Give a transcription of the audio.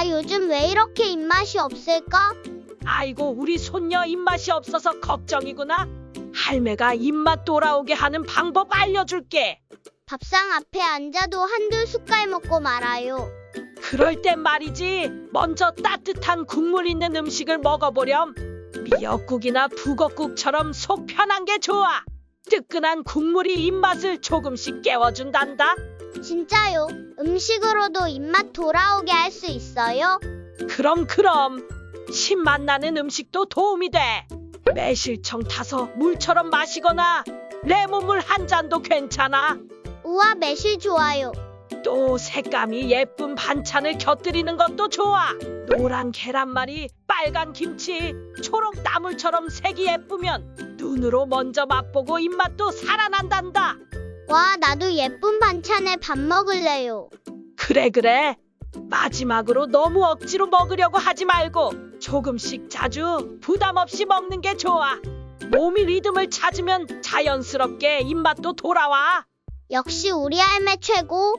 나 요즘 왜 이렇게 입맛이 없을까? 아이고 우리 손녀 입맛이 없어서 걱정이구나. 할매가 입맛 돌아오게 하는 방법 알려줄게. 밥상 앞에 앉아도 한두 숟갈 먹고 말아요. 그럴 땐 말이지. 먼저 따뜻한 국물 있는 음식을 먹어보렴. 미역국이나 북어국처럼 속 편한 게 좋아. 뜨끈한 국물이 입맛을 조금씩 깨워준단다. 진짜요? 음식으로도 입맛 돌아오게 할 수 있어요? 그럼 그럼 신맛 나는 음식도 도움이 돼. 매실청 타서 물처럼 마시거나 레몬물 한 잔도 괜찮아. 우와, 매실 좋아요. 또 색감이 예쁜 반찬을 곁들이는 것도 좋아. 노란 계란말이, 빨간 김치, 초록 나물처럼 색이 예쁘면 눈으로 먼저 맛보고 입맛도 살아난단다. 와, 나도 예쁜 반찬에 밥 먹을래요. 그래 그래. 마지막으로 너무 억지로 먹으려고 하지 말고 조금씩 자주 부담 없이 먹는 게 좋아. 몸이 리듬을 찾으면 자연스럽게 입맛도 돌아와. 역시 우리 할매 최고.